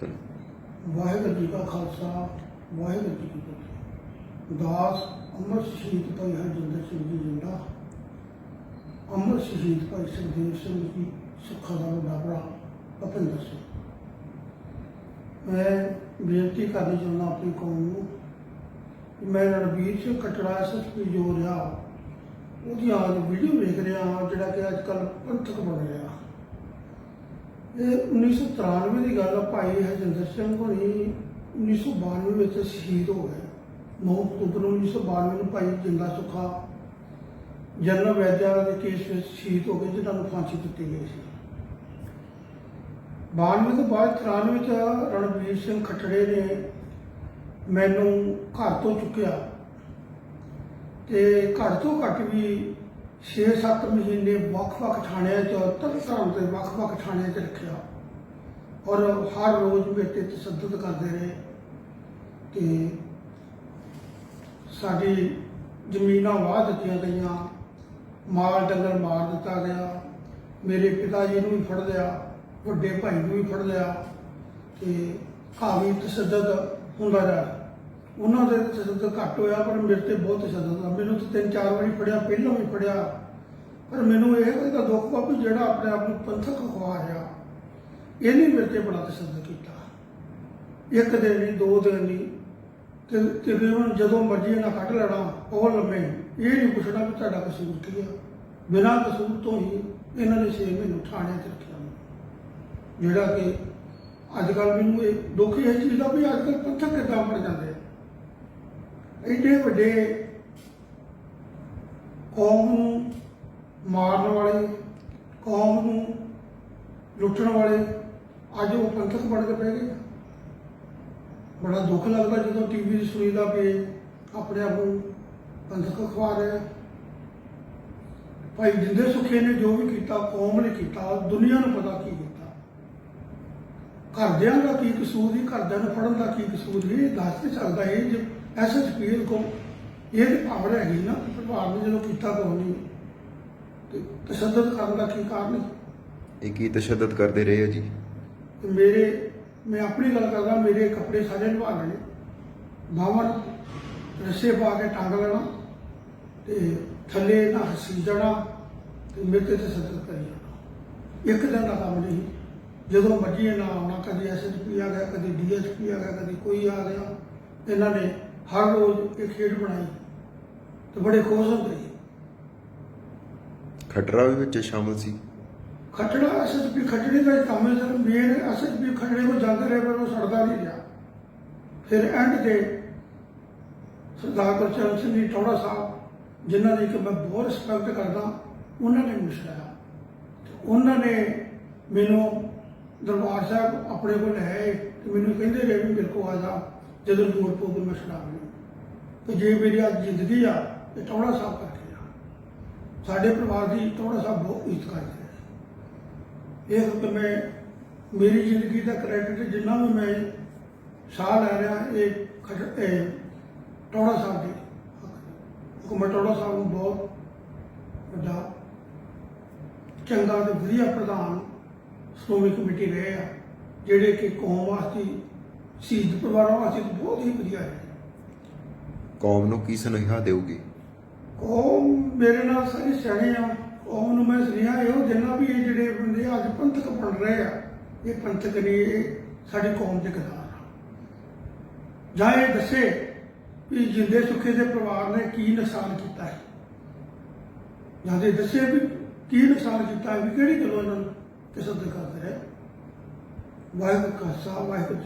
ਚਲੋ ਵਾਹਿਗੁਰੂ ਜੀ ਕਾ ਖਾਲਸਾ, ਵਾਹਿਗੁਰੂ ਜੀ ਕੀ ਫਤਿਹ। ਦਾਸ ਅਮਰ ਸ਼ਹੀਦ ਭਾਈ ਹਰਜਿੰਦਰ ਸਿੰਘ ਜੀ ਜਿੰਦਾ। ਅਮਰ ਸ਼ਹੀਦ ਭਾਈ ਸੁਖਦੇਵ ਸਿੰਘ ਜੀ, ਸਿੱਖਾਂ ਦਾ ਵੱਡਾ ਭਰਾ, ਭਪਿੰਦਰ ਸਿੰਘ। ਮੈਂ ਬੇਨਤੀ ਕਰਨੀ ਚਾਹੁੰਦਾ ਆਪਣੀ ਕੌਮ ਨੂੰ ਕਿ ਮੈਂ ਰਣਬੀਰ ਸਿੰਘ ਕਟੜਾ ਐਸਐਸਪੀ ਜੋ ਰਿਹਾ, ਉਹਦੀ ਆਜ ਵੀਡੀਓ ਵੇਖ ਰਿਹਾ, ਜਿਹੜਾ ਕਿ ਅੱਜ ਕੱਲ੍ਹ ਪੰਥਕ ਬਣ ਰਿਹਾ। ਇਹ 1993 ਦੀ ਗੱਲ ਆ ਭਾਈ ਹਰਜਿੰਦਰ ਸਿੰਘ ਹੋਣੀ 1992 ਵਿੱਚ ਸ਼ਹੀਦ ਹੋ ਗਏ। 9 ਅਕਤੂਬਰ ਨੂੰ 1992 ਨੂੰ ਭਾਈ ਜਿੰਦਾ ਸੁਖਾ ਜਨਰਲ ਵੈਦਿਆ ਦੇ ਕੇਸ ਵਿੱਚ ਸ਼ਹੀਦ ਹੋ ਗਏ ਜਿਹਨਾਂ ਨੂੰ ਫਾਂਸੀ ਦਿੱਤੀ ਗਈ ਸੀ। 92 ਤੋਂ ਬਾਅਦ 93 ਵਿੱਚ ਰਣਵੀਰ ਸਿੰਘ ਖੱਟੜੇ ਨੇ ਮੈਨੂੰ ਘਰ ਤੋਂ ਚੁੱਕਿਆ। ਤੇ ਘੱਟ ਤੋਂ ਘੱਟ ਵੀ 6-7 ਮਹੀਨੇ ਵੱਖ-ਵੱਖ ਥਾਣਿਆਂ 'ਚ ਤਰ੍ਹਾਂ ਦੇ ਵੱਖ-ਵੱਖ ਥਾਣਿਆਂ 'ਚ ਰੱਖਿਆ। ਔਰ ਹਰ ਰੋਜ਼ ਮੇਰੇ ਤੇ ਤਸ਼ੱਦਦ ਕਰਦੇ ਰਹੇ ਤੇ ਸਾਡੀ ਜ਼ਮੀਨਾਂ ਵਾਹ ਦਿੱਤੀਆਂ ਗਈਆਂ, ਮਾਲ ਡੰਗਰ ਮਾਰ ਦਿੱਤਾ ਗਿਆ, ਮੇਰੇ ਪਿਤਾ ਜੀ ਨੂੰ ਵੀ ਫੜ ਲਿਆ, ਵੱਡੇ ਭਾਈ ਨੂੰ ਵੀ ਫੜ ਲਿਆ ਤੇ ਕਾਫੀ ਤਸ਼ੱਦਦ ਹੁੰਦਾ ਰਿਹਾ। ਉਹਨਾਂ ਦੇ ਤਸ਼ੱਦਦ ਘੱਟ ਹੋਇਆ, ਪਰ ਮੇਰੇ ਤੇ ਬਹੁਤ ਤਸ਼ੱਦਦ ਆ ਮੈਨੂੰ ਤਾਂ ਤਿੰਨ ਚਾਰ ਵਾਰੀ ਫੜਿਆ, ਪਹਿਲਾਂ ਵੀ ਫੜਿਆ। ਪਰ ਮੈਨੂੰ ਇਹ ਗੱਲ ਦਾ ਦੁੱਖ ਵਾ ਵੀ ਜਿਹੜਾ ਆਪਣੇ ਆਪ ਨੂੰ ਪੰਥਕ ਖਵਾ ਰਿਹਾ, ਇਹਨੇ ਮੇਰੇ ਤੇ ਬੜਾ ਤਸ਼ੱਦਦ ਕੀਤਾ। ਇੱਕ ਦਿਨ ਨਹੀਂ, ਦੋ ਦਿਨ ਨਹੀਂ, ਤੇ ਤਕਰੀਬਨ ਜਦੋਂ ਮਰਜ਼ੀ ਇਹਨਾਂ ਕੱਢ ਲੈਣਾ, ਉਹ ਲੰਮੇ ਇਹ ਨਹੀਂ ਪੁੱਛਣਾ ਵੀ ਤੁਹਾਡਾ ਕਸੂਰ ਕੀ ਆ। ਬਿਨਾਂ ਕਸੂਰ ਤੋਂ ਹੀ ਇਹਨਾਂ ਨੇ ਛੇ ਮੈਨੂੰ ਥਾਣੇ 'ਚ ਰੱਖਿਆ ਜਿਹੜਾ ਕਿ ਅੱਜ ਕੱਲ ਮੈਨੂੰ ਇਹ ਦੁੱਖ ਇਹ ਚੀਜ਼ ਦਾ ਵੀ ਅੱਜ ਕੱਲ ਪੰਥਕ ਕਿੱਦਾਂ ਬਣ ਜਾਂਦੇ ਐਡੇ ਵੱਡੇ ਕੌਮ ਨੂੰ ਮਾਰਨ ਵਾਲੇ, ਕੌਮ ਨੂੰ ਲੁੱਟਣ ਵਾਲੇ ਅੱਜ ਉਹ ਪੰਥਕ ਬਣ ਕੇ ਬਹਿ ਗਏ। ਬੜਾ ਦੁੱਖ ਲੱਗਦਾ ਜਦੋਂ ਟੀਵੀ 'ਤੇ ਸੁਣੀਦਾ ਵੀ ਆਪਣੇ ਆਪ ਨੂੰ ਪੰਥਕ ਖਵਾ ਰਿਹਾ ਭਾਈ ਜਿੰਦੇ ਸੁਖੇ ਨੇ ਜੋ ਵੀ ਕੀਤਾ, ਕੌਮ ਨੇ ਕੀਤਾ, ਦੁਨੀਆ ਨੂੰ ਪਤਾ ਕੀ ਕੀਤਾ। ਘਰਦਿਆਂ ਦਾ ਕੀ ਕਸੂਰ ਸੀ, ਘਰਦਿਆਂ ਨੂੰ ਫੜਨ ਦਾ ਕੀ ਕਸੂਰ ਸੀ, ਇਹ ਦੱਸ ਨਹੀਂ ਸਕਦਾ ਇਹ ਐਸਐਸਪੀ ਕੋ ਇਹ ਤੇ ਪਾਵਰ ਹੈਗੀ ਨਾ ਪਰਿਵਾਰ ਨੇ ਜਦੋਂ ਕੀਤਾ ਕੋਈ ਨਹੀਂ ਤੇ ਤਸ਼ੱਦਦ ਕਰਨ ਦਾ ਕੀ ਕਾਰਨ ਹੈ? ਇਹ ਕੀ ਤਸ਼ੱਦਦ ਕਰਦੇ ਰਹੇ ਆ ਜੀ? ਤੇ ਮੇਰੇ ਮੈਂ ਆਪਣੀ ਗੱਲ ਕਰਦਾ ਮੇਰੇ ਕੱਪੜੇ ਸਾਰੇ ਲਵਾ ਲੈਣੇ। ਬਾਹਰ ਰੱਸੇ ਪਾ ਕੇ ਟੰਗ ਲੈਣਾ ਤੇ ਥੱਲੇ ਨਾ ਹੱਸੀ ਜਾਣਾ ਤੇ ਮੇਰੇ ਤੇ ਤਸ਼ੱਦਦ ਕਰੀ ਜਾਣਾ। ਇੱਕ ਦਿਨ ਦਾ ਕੰਮ ਨਹੀਂ। ਜਦੋਂ ਮਰਜ਼ੀ ਨਾ ਆਉਣਾ ਕਦੀ ਐਸਐਸਪੀ ਆ ਗਿਆ ਕਦੀ ਡੀਐਸਪੀ ਆ ਗਿਆ ਕਦੀ ਕੋਈ ਆ ਗਿਆ ਇਹਨਾਂ ਨੇ ਹਰ ਰੋਜ਼ ਇੱਕ ਖੇਡ ਬਣਾਈ। ਤੇ ਬੜੇ ਖੁਸ਼ ਹੁੰਦੇ ਸੀ। ਖਟਰਾ ਵੀ ਵਿੱਚ ਸ਼ਾਮਲ ਸੀ। ਖੱਟੜਾ ਐਸਐਸਪੀ ਖੱਟੜੇ ਦਾ ਹੀ ਕੰਮ ਹੈ ਸਰ। ਮੇਨ ਐਸਐਸਪੀ ਖੱਟੜੇ ਕੋ ਜਾਂਦੇ ਰਹੇ ਪਰ ਉਹ ਸੜਦਾ ਨਹੀਂ ਰਿਹਾ। ਫਿਰ ਐਂਡ ਤੇ ਸਰਦਾਰ ਗੁਰਚਰਨ ਸਿੰਘ ਜੀ ਟੌੜਾ ਸਾਹਿਬ ਜਿਨ੍ਹਾਂ ਦੀ ਕਿ ਮੈਂ ਬਹੁਤ ਰਿਸਪੈਕਟ ਕਰਦਾ ਉਹਨਾਂ ਨੇ ਤੇ ਉਹਨਾਂ ਨੇ ਮੈਨੂੰ ਦਰਬਾਰ ਸਾਹਿਬ ਆਪਣੇ ਕੋਲ ਆਏ ਤੇ ਮੈਨੂੰ ਕਹਿੰਦੇ ਰਹੇ ਵੀ ਮੇਰੇ ਕੋਲ ਆ ਜਾ। ਜਦੋਂ ਲੋੜ ਪਊਗੀ ਮੈਂ ਛਡਾ ਲਵਾਂ ਤੇ ਜੇ ਮੇਰੀ ਅੱਜ ਜ਼ਿੰਦਗੀ ਆ, ਤੇ ਟੌੜਾ ਸਾਹਿਬ ਕਰਕੇ ਆ। ਸਾਡੇ ਪਰਿਵਾਰ ਦੀ ਟੌੜਾ ਸਾਹਿਬ ਬਹੁਤ ਇੱਜ਼ਤ ਕਰਦੇ ਆ। ਇਹ ਕਿ ਮੈਂ ਮੇਰੀ ਜ਼ਿੰਦਗੀ ਦਾ ਕ੍ਰੈਡਿਟ ਜਿੰਨਾ ਵੀ ਮੈਂ ਸਾਹ ਲੈ ਰਿਹਾ, ਇਹ ਖਟ- ਇਹ ਟੌੜਾ ਸਾਹਿਬ ਦੀ ਹੁਕਮਤ ਟੌੜਾ ਸਾਹਿਬ ਨੂੰ ਬਹੁਤ ਵੱਡਾ, ਚੰਗਾ ਤੇ ਵਧੀਆ ਪ੍ਰਧਾਨ ਸ਼੍ਰੋਮਣੀ ਕਮੇਟੀ ਰਹੇ ਆ, ਜਿਹੜੇ ਕਿ ਕੌਮ ਵਾਸਤੇ ਸ਼ਹੀਦ ਪਰਿਵਾਰਾਂ ਵਾਸਤੇ ਤਾਂ ਬਹੁਤ ਹੀ ਵਧੀਆ ਹੈ। ਕੌਮ ਨੂੰ ਕੀ ਸੁਨੇਹਾ ਦੇਊਗੀ ਕੌਮ ਮੇਰੇ ਨਾਲ ਸਾਰੇ ਸਿਆਣੇ ਆ। ਕੌਮ ਨੂੰ ਮੈਂ ਸੁਨੇਹਾ ਇਹੋ ਦੇਣਾ ਵੀ ਇਹ ਜਿਹੜੇ ਬੰਦੇ ਅੱਜ ਪੰਥਕ ਬਣ ਰਹੇ ਆ ਇਹ ਪੰਥਕ ਨਹੀਂ ਇਹ ਸਾਡੀ ਕੌਮ ਦੇ ਗਦਾਰ ਆ। ਜਾਂ ਇਹ ਦੱਸੇ ਵੀ ਜਿੰਦੇ ਸੁੱਖੇ ਦੇ ਪਰਿਵਾਰ ਨੇ ਕੀ ਨੁਕਸਾਨ ਕੀਤਾ ਹੈ। ਜਾਂ ਇਹ ਦੱਸੇ ਵੀ ਕੀ ਨੁਕਸਾਨ ਕੀਤਾ ਹੈ ਵੀ ਕਿਹੜੀ ਗੱਲੋਂ ਇਹਨਾਂ ਨੂੰ ਤਸੱਦਦ ਕਰਦੇ ਰਹੇ ਵਾਹਿਗੁਰੂ ਕਾ ਖਾਲਸਾ ਵਾਹਿਗੁਰੂ।